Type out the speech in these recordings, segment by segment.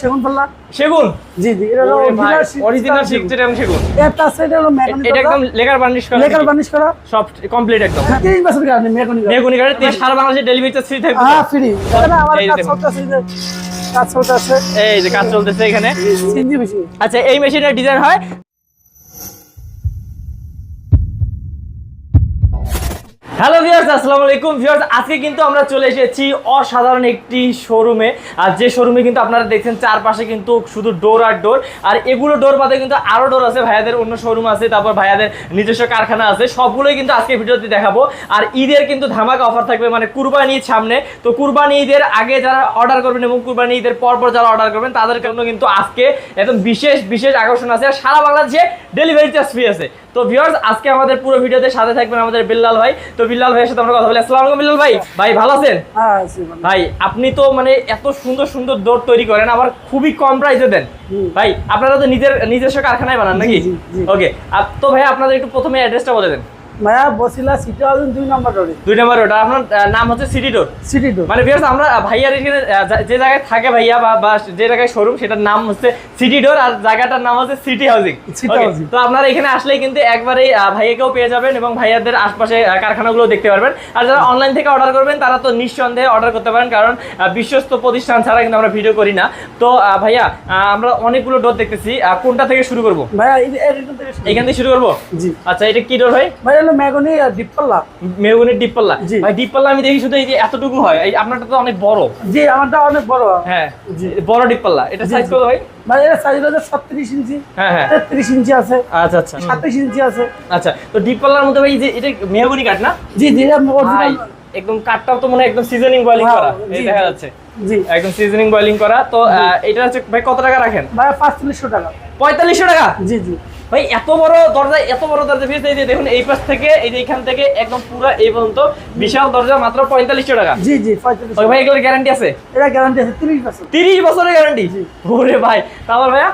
সেগুন পাল্লা সেগুন? জি জি এটা হলো অরিজিনাল সিক্সটেন সেগুন। এটা আছে এটা হলো মেকানিক এটা একদম লেকার বার্নিশ করা লেকার বার্নিশ করা। সব কমপ্লিট একদম। হ্যাঁ, 30 বছর গ্যারান্টি মেকানিক মেকানিক গ্যারান্টি সারা বাংলাদেশে ডেলিভারি তো ফ্রি থাকবে। হ্যাঁ ফ্রি এটা আমার কাছে কাজ আছে কাজ চলতেছে। এই যে কাজ চলতেছে এখানে। সিনজি বেশি আচ্ছা এই মেশিনের ডিজাইন হয় হ্যালো ভিউয়ার্স আসসালামু আলাইকুম। ভিউয়ার্স আজকে কিন্তু আমরা চলে এসেছি অসাধারণ একটি শোরুমে আর যে শোরুমে কিন্তু আপনারা দেখছেন, চারপাশে কিন্তু শুধু ডোর আর ডোর আর এগুলো ডোর বাদে কিন্তু আরও ডোর আছে, ভাইয়াদের অন্য শোরুম আছে, তারপর ভাইয়াদের নিজস্ব কারখানা আছে। সবগুলোই কিন্তু আজকে ভিডিওতে দেখাবো। আর ঈদের কিন্তু ধামাকা অফার থাকবে মানে কুরবানি সামনে। তো কুরবানি ঈদের আগে যারা অর্ডার করবেন এবং কুরবানি ঈদের পর পর যারা অর্ডার করবেন, তাদের জন্য কিন্তু আজকে একদম বিশেষ বিশেষ আকর্ষণ আছে। আর সারা বাংলাদেশে ডেলিভারি চার্জ ফ্রি আছে। তো ভিউয়ার্স আজকে আমাদের পুরো ভিডিওতে সাথে থাকবেন আমাদের বিল্লাল ভাই। তো বিল্লাল ভাইয়ের সাথে আমরা কথা বলি। আসসালামু আলাইকুম বিল্লাল ভাই। ভাই ভালো আছেন? হ্যাঁ ভাই আপনি তো মানে এত সুন্দর সুন্দর দৌড় তৈরি করেন আবার খুবই কম প্রাইসে দেন। ভাই আপনারা তো নিজের নিজস্ব কারখানায় বানান নাকি। ওকে তো ভাই আপনাদের একটু প্রথমে অ্যাড্রেসটা বলে দেন। মায়া বসিলা সিটি হাউস দুই নম্বর রোডে দুই নম্বর ওটা আপনার নাম হচ্ছে সিটি ডোর সিটি ডোর মানে ভিউয়ার্স আমরা ভাইয়ার এখানে আহ, যে জায়গায় থাকে ভাইয়া বা বা যে জায়গায় শোরুম সেটার নাম হচ্ছে সিটি ডোর আর জায়গাটার নাম হচ্ছে সিটি হাউজিং তো আপনারা এখানে আসলেই কিন্তু একবারে ভাইয়াকেও পেয়ে যাবেন এবং ভাইয়াদের আশপাশে কারখানাগুলো দেখতে পারবেন। আর যারা অনলাইন থেকে অর্ডার করবেন তারা তো নিঃসন্দেহে অর্ডার করতে পারেন কারণ বিশ্বস্ত প্রতিষ্ঠান ছাড়া কিন্তু আমরা ভিডিও করি না। তো ভাইয়া আমরা অনেকগুলো ডোর দেখতেছি কোনটা থেকে শুরু করব? ভাইয়া। এখান থেকে শুরু করব? আচ্ছা এটা কি ডোর ভাই? ভাই হলো মেগনি ডিপপাল্লা মেহগুনের ডিপ ভাই ডিপ আমি দেখি শুধু এই যে এতটুকু হয় এই আপনারটা তো অনেক বড়। জি আমারটা অনেক বড়। হ্যাঁ বড় ডিপ এটা সাইজ কত ভাই? ভাই এর সাইজ হলো ছত্রিশ ইঞ্চি। হ্যাঁ হ্যাঁ। তেত্রিশ ইঞ্চি আছে। আচ্ছা আচ্ছা। সাতাইশ ইঞ্চি আছে। আচ্ছা তো ডিপ মধ্যে ভাই যে এটা মেহগুনি কাঠ না? জি জি এটা একদম কাঠটাও তো মনে একদম সিজনিং বয়লিং করা। এই দেখা যাচ্ছে। জি। একদম সিজনিং বয়লিং করা। তো এটা হচ্ছে ভাই কত টাকা রাখেন? ভাই পাঁচচল্লিশশো টাকা। পঁয়তাল্লিশশো টাকা? জি জি। ভাই এত বড় দরজা এত বড় দরজা পেয়েছে এই যে দেখুন এই পাশ থেকে এই যে এখান থেকে একদম পুরো এই পর্যন্ত বিশাল দরজা মাত্র পঁয়তাল্লিশশো টাকা। জি জি পঁয়তাল্লিশ ভাই এগুলোর গ্যারান্টি আছে? এটা গ্যারান্টি আছে তিরিশ বছর। তিরিশ বছরের গ্যারান্টি। ওরে ভাই তারপর ভাইয়া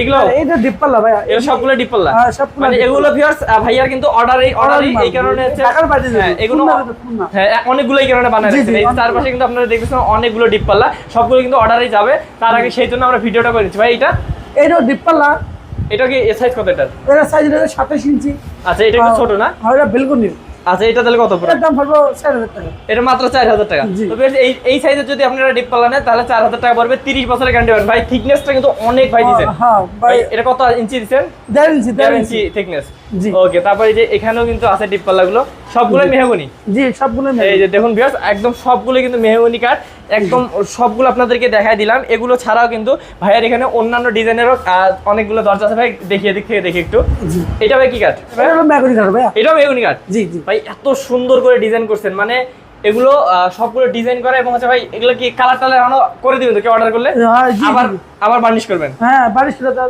এগুলো? ডিপপাল্লা ভাইয়া এগুলো সবগুলো হ্যাঁ, সবগুলো মানে এগুলো। ভিউয়ার্স ভাইয়ার কিন্তু অর্ডার এই অর্ডার এই কারণে হচ্ছে ঢাকার বাইরে হ্যাঁ এগুলো। হ্যাঁ অনেকগুলো এই কারণে বানায় এই অনেক- চারপাশে কিন্তু আপনারা দেখতেছেন অনেকগুলো ডিপ পাল্লা সবগুলো কিন্তু অর্ডারই যাবে। তার আগে সেই জন্য আমরা ভিডিওটা করে নিচ্ছি ভাই এটা এইটা ডিপপাল্লা এটা কি এ সাইজ কত এটা এটা সাইজ এটা 27 ইঞ্চি। আচ্ছা এটা একটু ছোট না? হ্যাঁ এটা বেলকনির আচ্ছা এটা তাহলে কত পড়ে? এটার দাম পড়বে চার হাজার টাকা। এটা মাত্র চার হাজার টাকা। জি। তো এই এই সাইজের যদি আপনারা ডিপ পাল্লা নেন তাহলে চার হাজার টাকা পড়বে তিরিশ বছরের গ্যারান্টি পাবেন। ভাই থিকনেসটা কিন্তু অনেক ভাই দিচ্ছেন হ্যাঁ ভাই। ভাই এটা কত ইঞ্চি দেড় ইঞ্চি ইঞ্চি থিকনেস জি। ওকে তারপরে এই যে এখানেও কিন্তু আছে ডিপ পাল্লাগুলো। সবগুলোই মেহগনি। জি সবগুলো এই যে দেখুন ভিউয়ার্স একদম সবগুলো কিন্তু মেহগনি কাঠ একদম সবগুলো আপনাদেরকে দেখাই দিলাম। এগুলো ছাড়াও কিন্তু ভাইয়ের এখানে অন্যান্য ডিজাইনেরও অনেকগুলো দরজা আছে। ভাই দেখিয়ে দিক থেকে দেখি একটু। এটা ভাই কি কাঠ এটা হলো ম্যাগনি কাঠ ভাইয়া। এটাও মেহগনি কাঠ জি জি। ভাই এত সুন্দর করে ডিজাইন করছেন। মানে এগুলো সবগুলো ডিজাইন করা এবং হচ্ছে ভাই এগুলো কি কালার টালার এখনও করে দিবেন তো? কেউ অর্ডার করলে? হ্যাঁ আবার। আবার বার্নিশ করবেন? হ্যাঁ বারিশ টাকা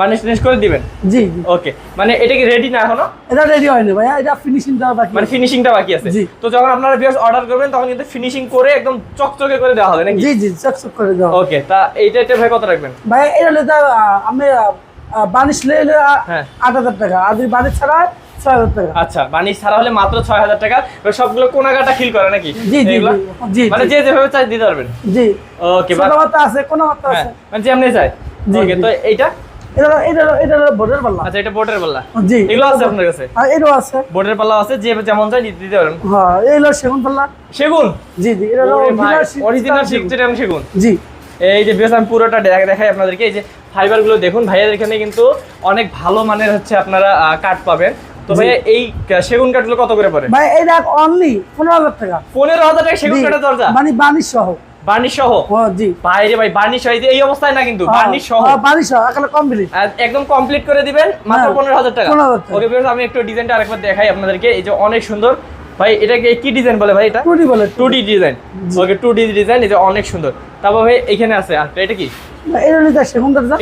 বার্নিশ টিনিশ করে দিবেন? জি ওকে মানে এটা কি রেডি না এখনও? এটা রেডি হয়নি ভাইয়া এটা ফিনিশিং দেওয়া বাকি মানে ফিনিশিংটা বাকি আছে। তো যখন আপনারা ভিউয়ার্স অর্ডার করবেন তখন কিন্তু ফিনিশিং করে একদম চকচকে করে দেওয়া হবে নাকি? জি জি চকচক করে দেওয়া ওকে তা এইটা এটা ভাই কত রাখবেন? ভাইয়া এটা আমি হ্যাঁ। আট হাজার টাকা। আর যদি বানিশ ছাড়া ছয় হাজার টাকা। আচ্ছা বানিশ ছাড়া হলে মাত্র ছয় হাজার টাকা। সবগুলো কোনাকাটা খিল করে নাকি? জি জি জি মানে যে যেভাবে চাই দিতে পারবেন। জি। ওকে ছোট আছে কোনো হ্যাঁ আছে। মানে যেমনি চাই ওকে তো এইটা? এটা হলো- এটা হলো- এটা হলো বোর্ডের পাল্লা। আচ্ছা এটা বোর্ডের পাল্লা। জি। এগুলো আছে আপনার কাছে? আর এটাও আছে। বোর্ডের পাল্লা আছে যে যেমন চাই দিতে পারেন। হ্যাঁ সেগুন পাল্লা। সেগুন? জি জি এটা অরিজিনাল সেগুন? জি। এই যে বেশ আমি পুরোটা দেখাই আপনাদেরকে। এই যে ফাইবারগুলো দেখুন ভাইয়াদের এখানে কিন্তু অনেক ভালো মানের হচ্ছে আপনারা কাঠ পাবেন। তো জি। ভাইয়া এই সেগুন কাঠগুলো কত করে পড়ে? ভাই এটা অনলি পনেরো হাজার টাকা। পনেরো হাজার টাকা সেগুন কাঠের দরজা? মানে বানিশ সহ বার্নিশ সহ হ্যাঁ জি। বাইরে ভাই বার্নিশ সহ এই অবস্থায় না কিন্তু বার্নিশ সহ হ্যাঁ, সহ একেবারে কমপ্লিট একদম কমপ্লিট করে দিবেন মাত্র হ্যাঁ, পনেরো হাজার টাকা। 15,000 টাকা। ওকে ভিউয়ার্স, আমি একটু ডিজাইনটা আরেকবার দেখাই আপনাদেরকে এই যে অনেক সুন্দর। ভাই এটাকে কি ডিজাইন বলে ভাই এটা? টুটি বলে two D. Design okay two D design এটা অনেক সুন্দর। তারপর ভাই এখানে আছে। আর এটা কি?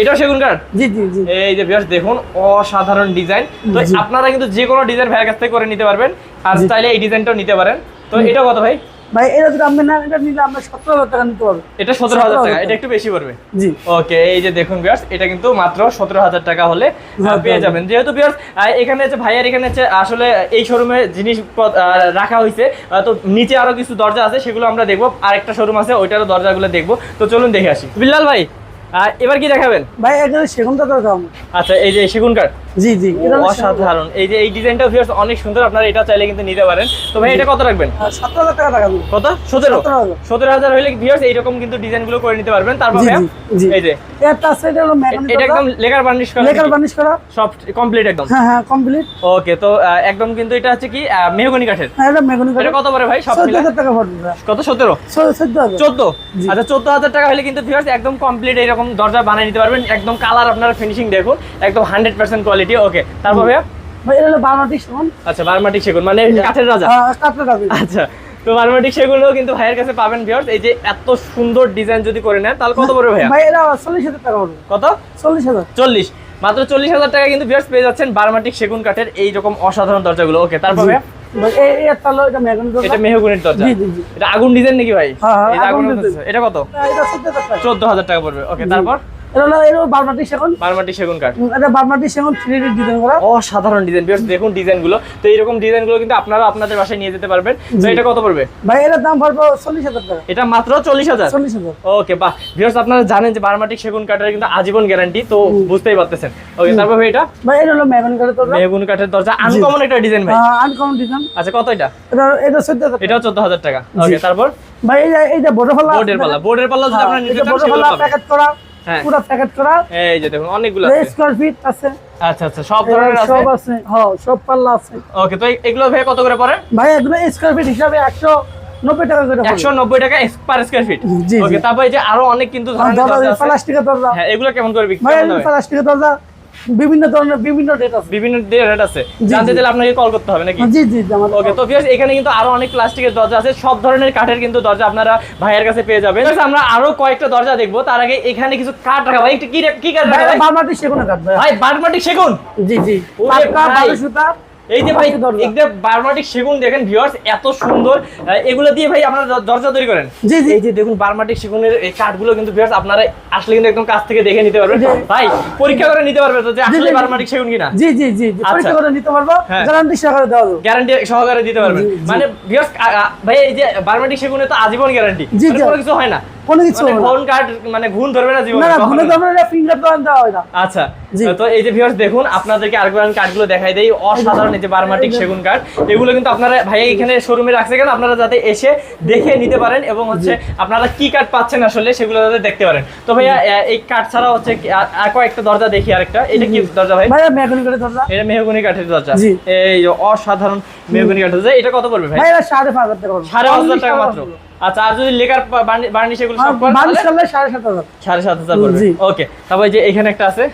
এটা সেগুন কাঠ জি জি জি। এই যে ভিউয়ার্স দেখুন অসাধারণ ডিজাইন তো আপনারা কিন্তু যে কোনো ডিজাইন ভাইয়ের কাছ থেকে করে নিতে পারবেন। আর স্টাইলে এই ডিজাইনটাও নিতে পারেন। তো এটা কত ভাই? ভাই এটা যদি আপনি না এটা নিলে আমরা সতেরো হাজার টাকা নিতে পারব এটা সতেরো হাজার টাকা এটা একটু বেশি পড়বে। জি। ওকে এই যে দেখুন বিয়ার্স এটা কিন্তু মাত্র সতেরো হাজার টাকা হলে হ্যাঁ, পেয়ে হ্যাঁ। যাবেন। যেহেতু বিয়ার্স এখানে হচ্ছে ভাইয়ার এখানে হচ্ছে আসলে এই শোরুমে জিনিস রাখা হয়েছে তো নিচে আরও কিছু দরজা আছে সেগুলো আমরা দেখব। আরেকটা শোরুম আছে ওইটারও দরজাগুলো দেখব। তো চলুন দেখে আসি। বিল্লাল ভাই এবার কি দেখাবেন? ভাই এখানে সেগুনটা দরকার আচ্ছা এই যে সেগুন কাঠ জি জি। অসাধারণ। এই যে এই ডিজাইনটা ভিউয়ার্স অনেক সুন্দর আপনারা এটা চাইলে কিন্তু নিতে পারেন। তো ভাই এটা কত রাখবেন? আহ, সতেরো হাজার টাকা টাকা কত? সতেরো? 17,000 হলে ভিউয়ার্স এইরকম কিন্তু ডিজাইনগুলো করে নিতে পারবেন। তারপর। এই যে। এটা হলো এটা একদম লেকার বার্নিশ করা লেকার বানিশ করা। সব কমপ্লিট একদম। হ্যাঁ হ্যাঁ কমপ্লিট ওকে তো একদম কিন্তু এটা হচ্ছে কি মেহগনি কাঠের। হ্যাঁ এটা মেকানিক এটা কত পড়ে ভাই সব মিলে হাজার টাকা পড়বে কত সতেরো? চো- চোদ্দ হাজার। চোদ্দ? জি। আচ্ছা চোদ্দ হাজার টাকা হলে কিন্তু ভিউয়ার্স একদম কমপ্লিট এরকম দরজা বানিয়ে নিতে পারবেন। একদম কালার আপনারা ফিনিশিং দেখুন একদম হান্ড্রেড পার্সেন্ট কোয়ালিটি ওকে তারপর ভাইয়া? ভাই এটা হলো বারোটি সেগুন। আচ্ছা বারমাটিক সেগুন মানে কাঠের রাজা। হ্যাঁ কাটলে আচ্ছা তো বারমাটিক সেগুনও কিন্তু ভাইয়ের কাছে পাবেন ভিউয়ার্স এই যে এত সুন্দর ডিজাইন যদি করে নেন তাহলে কত পড়বে ভাইয়া? ভাই এটা চল্লিশ হাজার টাকা পড়বে। কত? চল্লিশ হাজার। চল্লিশ। মাত্র চল্লিশ হাজার টাকা কিন্তু ভিউয়ার্স পেয়ে যাচ্ছেন বারমাটিক সেগুন কাঠের এইরকম অসাধারণ দরজাগুলো। ওকে তারপর ভাইয়া? এই এই এটা মেহগুনির দরজা। এটা আগুন ডিজাইন নাকি ভাই? হ্যাঁ, হ্যাঁ, এই আগুন এটা কত? চোদ্দ হাজার টাকা। পড়বে। ওকে তারপর? এটা এটা এটা অসাধারণ ডিজাইন দেখুন ডিজাইনগুলো। তো এইরকম ডিজাইনগুলো কিন্তু আপনারা আপনাদের বাসায় নিয়ে যেতে পারবেন। এটা কত পড়বে? ভাই এটার দাম পড়বে চল্লিশ হাজার টাকা। এটা মাত্র চল্লিশ হাজার? ওকে বাহ। ভিউয়ার্স আপনারা জানেন যে বারমাটিক সেগুন কাঠের কিন্তু আজীবন গ্যারান্টি তো বুঝতেই পারতেছেন। ওকে তারপর ভাই এটা? ভাই এটা হলো মেহগুন কাঠের দরজা। আনকমন একটা ডিজাইন ভাই। আনকমন ডিজাইন আচ্ছা কত এটা? এটা এটা চোদ্দ হাজার টাকা। এটাও চোদ্দ হাজার টাকা। ওকে তারপর? ভাই যে এই যে বোর্ডের পাল্লা বোর্ডের পাল্লা যদি আপনারা নিতে চান সেগুলো প্যাকেট করা। হ্যাঁ। পুরো প্যাকেট করা। এই যে দেখুন অনেকগুলো আছে। স্কয়ার ফিট আছে। আচ্ছা আচ্ছা সব ধরনের আছে? সব আছে হ্যাঁ সব পাল্লা আছে। ওকে তো এগুলো ভাই কত করে পড়ে? ভাই এগুলো স্কোয়ার ফিট হিসাবে একশো নব্বই টাকা করে একশো নব্বই টাকা পার স্কোয়ার ফিট ওকে। তারপর যে আরও অনেক কিন্তু ধরনের আছে। প্লাস্টিকের দরজা। হ্যাঁ এগুলো কেমন করে বিক্রি ভাই প্লাস্টিকের দরজা বিভিন্ন ধরনের বিভিন্ন রেট আছে। বিভিন্ন রেট আছে। জানতে চাইলে আপনাকে কল করতে হবে নাকি? জি জি আমাদের ওকে তো ভিউয়ার্স এখানে কিন্তু আরও অনেক প্লাস্টিকের দরজা আছে। সব ধরনের কাঠের কিন্তু দরজা আপনারা ভাইয়ের কাছে পেয়ে যাবেন। আমরা আরও কয়েকটা দরজা দেখব। তার আগে এখানে কিছু কাঠ রাখা। ভাই একটু কি কি কাঠ রাখা? ভাই? বারমাটি সেগুন কাঠ ভাই। বারমাটি সেগুন? জি জি। পাকা বালু সুতা এই যে ভাই একদম বারমাটিক সেগুন দেখেন ভিউয়ার্স এত সুন্দর। এগুলো দিয়ে ভাই আপনারা দরজা তৈরি করেন। জি জি। এই যে দেখুন বারমাটিক সেগুনের এই কাঠগুলো কিন্তু ভিউয়ার্স আপনারা আসলে কিন্তু একদম কাছ থেকে দেখে নিতে পারবেন। ভাই পরীক্ষা করে নিতে পারবেন তো যে আসলে। বারমাটিক সেগুন কিনা। জি জি জি। আচ্ছা। পরীক্ষা করে নিতে পারব। গ্যারান্টি সহকারে দেওয়া যাবে। গ্যারান্টি সহকারে দিতে পারবেন। মানে ভিউয়ার্স ভাই এই যে বারমাটিক সেগুনে তো আজীবন গ্যারান্টি জি। কোনো কিছু হয় না। কোনো কিছু মানে হবে না। কার্ড মানে ঘুণ ধরবে না জীবনে না ঘুরে না। ফিঙ্গার দেওয়া হয় না। আচ্ছা তো এই যে ভিউয়ার্স দেখুন আপনাদেরকে আরেকবার দেখাই দেই। অসাধারণ এই যে বারমাটিক সেগুন কাঠ এগুলো কিন্তু আপনারা ভাই এখানে শোরুমে রাখছে কেন? আপনারা যাতে এসে দেখে নিতে পারেন এবং হচ্ছে আপনারা কি কাঠ পাচ্ছেন আসলে সেগুলো যাতে দেখতে পারেন। তো ভাইয়া এই কাঠ ছাড়া হচ্ছে কয়েকটা দরজা দেখি আরেকটা। এটা কি দরজা ভাই? ভাই মেকানিক করে দরজা। এটা মেহগনি কাঠের দরজা। এই অসাধারণ মেহগনি কাঠের দরজা। এটা কত পড়বে ভাই? ভাই এটা সাড়ে পাঁচ হাজার টাকা পড়বে। সাড়ে পাঁচ হাজার টাকা মাত্র। আচ্ছা আর যদি লেকার বার্নিশ এগুলো সব করেন তাহলে করলে সাড়ে সাত হাজার। সাড়ে সাত হাজার পড়বে। জি। ওকে তারপর এই যে এখানে একটা আছে।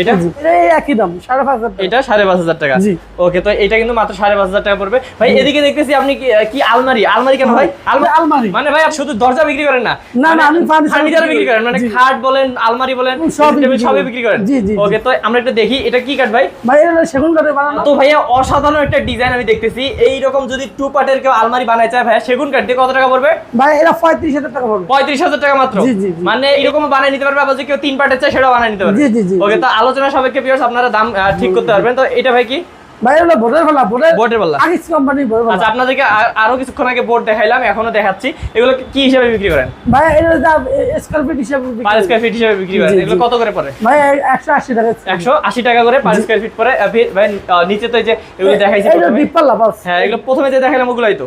এটা? জি, এটা এই একই দাম সাড়ে পাঁচ হাজার এটা সাড়ে পাঁচ হাজার টাকা। জি। ওকে তো এটা কিন্তু মাত্র সাড়ে পাঁচ হাজার টাকা পড়বে। ভাই এদিকে দেখতেছি আপনি কি কি আলমারি? আলমারি কেন ভাই? আলমারি। আলমারি। মানে ভাই আপনি শুধু দরজা বিক্রি করেন না? না, না, আমি ফার্নিচার বিক্রি বিক্রি করেন মানে খাট বলেন আলমারি বলেন সবই সবই বিক্রি করেন? জি, জি, জি। ওকে তো আমরা একটু দেখি এটা কি কাঠ ভাই? ভাই এটা সেগুন কাঠে বানানো। তো ভাইয়া অসাধারণ একটা ডিজাইন আমি দেখতেছি। এই রকম যদি টু পার্টের কেউ আলমারি বানায় চায় ভাইয়া সেগুন কাঠ দিয়ে কত টাকা পড়বে? ভাই এটা পঁয়ত্রিশ হাজার টাকা পড়বে। পঁয়ত্রিশ হাজার টাকা মাত্র? জি, জি, জি। মানে এরকম বানিয়ে নিতে পারবে আবার যদি কেউ তিন পার্টের চায় সেটাও বানিয়ে নিতে পারবে। জি, জি, জি, ওকে তো আলোচনা সাপেক্ষে পিওর্স আপনারা দাম ঠিক করতে পারবেন। তো এটা ভাই কি? ভাই এটা বোর্ডের ফেলা বোর্ডের বোর্ডের পাল্লা। আগিস কোম্পানি বোর্ডের আচ্ছা আপনাদেরকে আরও কিছুক্ষণ আগে বোর্ড দেখাইলাম এখনও দেখাচ্ছি। এগুলো কি হিসাবে বিক্রি করেন? ভাই এটা যা স্কোয়ার ফিট হিসাবে বিক্রি পার। স্কোয়ার ফিট হিসাবে বিক্রি করেন। এগুলো কত করে পড়ে? ভাই একশো আশি টাকা একশো আশি টাকা করে পার স্কোয়ার ফিট আহ, ভাই নিচে তো এই যে এগুলো দেখাইছি এটা। ডিপ পাল্লা বাস হ্যাঁ এগুলো প্রথমে যে দেখাইলাম ওগুলাই তো।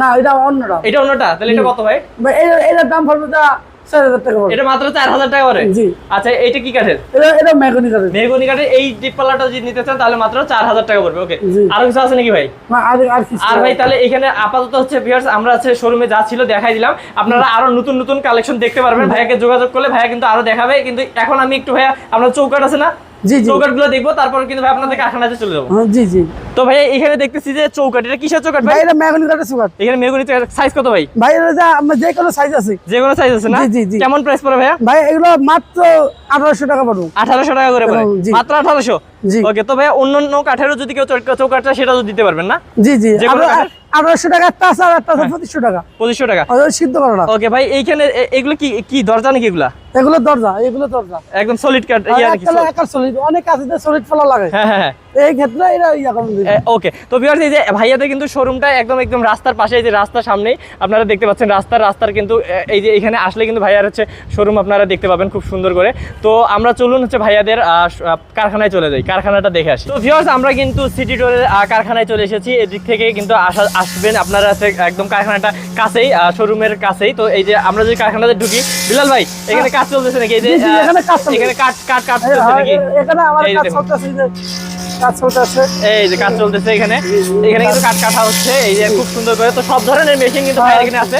না এটা অন্যটা। এটা অন্যটা? তাহলে এটা কত ভাই? ভাই এটার দাম পড়বে যা চার হাজার টাকা পড়বে। এটা মাত্র চার হাজার টাকা করে জি। আচ্ছা এইটা কি কাঠের? এটা এটা মেকানি কাঠে মেহগনি কাঠের এই ডিপ যদি নিতে চান তাহলে মাত্র চার হাজার টাকা পড়বে। ওকে আর কিছু আছে নাকি ভাই? না আর আর কিছু আর ভাই তাহলে এখানে আপাতত হচ্ছে ভিউয়ার্স আমরা হচ্ছে শোরুমে যা ছিল দেখাই দিলাম। আপনারা আরও নতুন নতুন কালেকশন দেখতে পারবেন। ভাইয়াকে যোগাযোগ করলে ভাইয়া কিন্তু আরও দেখাবে। কিন্তু এখন আমি একটু ভাইয়া আপনার চৌকাট আছে না? জি জি। চৌকাটগুলো দেখব তারপর কিন্তু ভাই আপনাদের কারখানাতে চলে যাব। জি জি। তো ভাই এখানে দেখতেছি যে চৌকাট এটা কিসের চৌকাট ভাই? এটা সুগার এখানে মেহগনি সাইজ কত ভাই? ভাই এটা যে কোনো সাইজ আছে। যে কোনো সাইজ আছে না? জি, জি, জি। কেমন প্রাইস পড়ে ভাইয়া? ভাই এগুলো মাত্র আঠারোশো টাকা পড়ব আঠারোশো টাকা করে পড়ে ও, জি। মাত্র আঠারোশো? ওকে তো ভাইয়া অন্য অন্য কাঠেরও যদি কেউ চৌকাঠটা সেটাও দিতে পারবেন না? জি জি। যে কোনো আঠারো- কাঠের? আঠারোশো টাকা একটা আছে আর একটা আছে পঁচিশশো টাকা। পঁচিশশো টাকা। সিদ্ধ করা না ওকে ভাই এইখানে এগুলো কি কি দরজা নাকি এগুলা? এগুলো দরজা এগুলো দরজা। একদম সলিড কাঠ আর ইয়া নাকি একটা একার সলিড অনেক আছে সলিড ফেলা লাগে। হ্যাঁ হ্যাঁ হ্যাঁ। এই ক্ষেত্রে এরা ইয়া ওকে তো ভিউয়ার্স এই যে ভাইয়াদের কিন্তু শোরুমটা একদম একদম রাস্তার পাশে এই যে রাস্তার সামনেই আপনারা দেখতে পাচ্ছেন রাস্তার রাস্তার কিন্তু এই যে এখানে আসলে কিন্তু ভাইয়ার হচ্ছে শোরুম আপনারা দেখতে পাবেন খুব সুন্দর করে। তো আমরা চলুন হচ্ছে ভাইয়াদের কারখানায় চলে যাই কারখানাটা দেখে আসি। তো ভিউয়ার্স আমরা কিন্তু সিটি টোরের কারখানায় চলে এসেছি। এদিক থেকে কিন্তু আসা আসবেন আপনারা হচ্ছে একদম কারখানাটা কাছেই শোরুমের কাছেই। তো এই যে আমরা যদি কারখানাতে ঢুকি বিলাল ভাই এখানে কাজ চলতেছে নাকি? এই যে এখানে কাজ কাঠ এই, হ্যাঁ, নাকি? এখানে আমার এই কাজ চলতেছে যে কাজ চলতেছে। এই যে কাজ চলতেছে এখানে। এখানে কিন্তু কাঠ কাটা হচ্ছে এই যে খুব সুন্দর করে। তো সব ধরনের মেশিন কিন্তু ভাইয়ের এখানে আছে।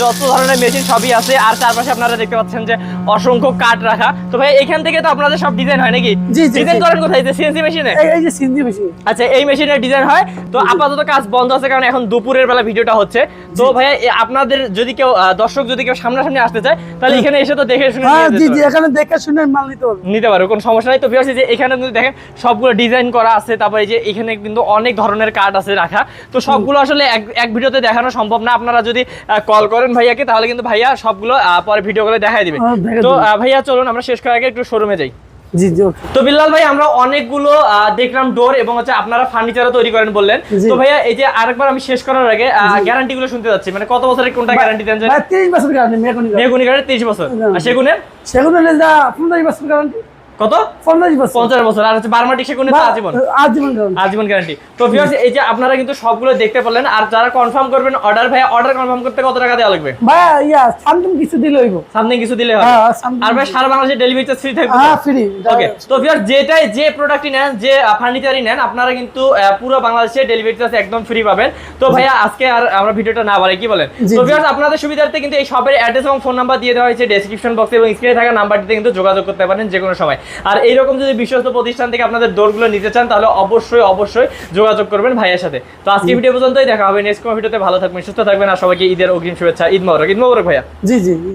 যত ধরনের মেশিন সবই আছে আর চারপাশে আপনারা দেখতে পাচ্ছেন যে অসংখ্য কাঠ রাখা। তো ভাই এখান থেকে তো আপনাদের সব ডিজাইন হয় নাকি? ডিজাইন করেন কোথায়? যে সিএনসি মেশিনে এই যে সিন্ধি বেশি আচ্ছা এই মেশিনের ডিজাইন হয়। তো আপাতত কাজ বন্ধ আছে কারণ এখন দুপুরের বেলা ভিডিওটা হচ্ছে। তো ভাইয়া আপনাদের যদি কেউ দর্শক যদি কেউ সামনাসামনি আসতে চায় তাহলে এখানে এসে তো দেখে শুনে হ্যাঁ জি জি এখানে দেখে শুনে মাল নিতে পারবে। নিতে পারবে কোনো সমস্যা নাই। তো ভিউয়ার্স যে এখানে কিন্তু দেখেন সবগুলো ডিজাইন করা আছে। তারপরে এই যে এখানে কিন্তু অনেক ধরনের কার্ড আছে রাখা। তো সবগুলো আসলে এক ভিডিওতে দেখানো সম্ভব না। আপনারা যদি কল করেন ভাইয়াকে তাহলে কিন্তু ভাইয়া সবগুলো পরে ভিডিও করে দেখাই দিবে। হ্যাঁ, তো ভাইয়া চলুন আমরা শেষ করার আগে একটু শোরুমে যাই। জি জি তো বিল্লাল ভাই আমরা অনেকগুলো দেখলাম ডোর এবং হচ্ছে আপনারা ফার্নিচারও তৈরি করেন বললেন। তো ভাইয়া এই যে আরেকবার আমি শেষ করার আগে গ্যারান্টি গুলো শুনতে যাচ্ছি। মানে কত বছরের কোনটা গ্যারান্টি দেন যে ভাই তিরিশ বছর গ্যারান্টি মেগুনি কার্ডের তিরিশ বছর। আর সেগুনের? যা পঞ্চাশ বছর গ্যারান্টি কত? পঞ্চাশ বছর। পঞ্চাশ বছর। আর হচ্ছে তো আজীবন? আজীবন গ্যারান্টি আজীবন গ্যারান্টি তো ভিউয়ার্স এই যে আপনারা কিন্তু সবগুলো দেখতে পারলেন আর যারা কনফার্ম করবেন অর্ডার ভাই অর্ডার কনফার্ম করতে কত টাকা দেওয়া লাগবে? ভাই ইয়া সামথিং কিছু দিলে হইব। সামথিং কিছু দিলে হবে। হ্যাঁ, আর ভাই সারা বাংলাদেশে ডেলিভারি চার্জ ফ্রি থাকবে। হ্যাঁ ফ্রি ওকে তো ভিউয়ার্স যেটাই যে প্রোডাক্টই নেন যে ফার্নিচারই নেন আপনারা কিন্তু পুরো বাংলাদেশে ডেলিভারি চার্জ একদম ফ্রি পাবেন। তো ভাইয়া আজকে আর আমরা ভিডিওটা না বাড়াই কি বলেন? তো ভিউয়ার্স আপনাদের সুবিধার্থে কিন্তু এই শপের অ্যাড্রেস এবং ফোন নাম্বার দিয়ে দেওয়া হয়েছে ডেসক্রিপশন বক্সে এবং স্ক্রিনে থাকা নাম্বারটিতে কিন্তু যোগাযোগ করতে পারেন যে কোনো সময়। আর এইরকম যদি বিশ্বস্ত প্রতিষ্ঠান থেকে আপনাদের দৌড়গুলো নিতে চান তাহলে অবশ্যই অবশ্যই যোগাযোগ করবেন ভাইয়ের সাথে। তো আজকে ভিডিও পর্যন্তই দেখা হবে নেক্সট কোনো ভিডিওতে। ভালো থাকবেন সুস্থ থাকবেন আর সবাইকে ঈদের অগ্রিম শুভেচ্ছা। ঈদ মোবারক ঈদ মোবারক ভাইয়া। জি জি।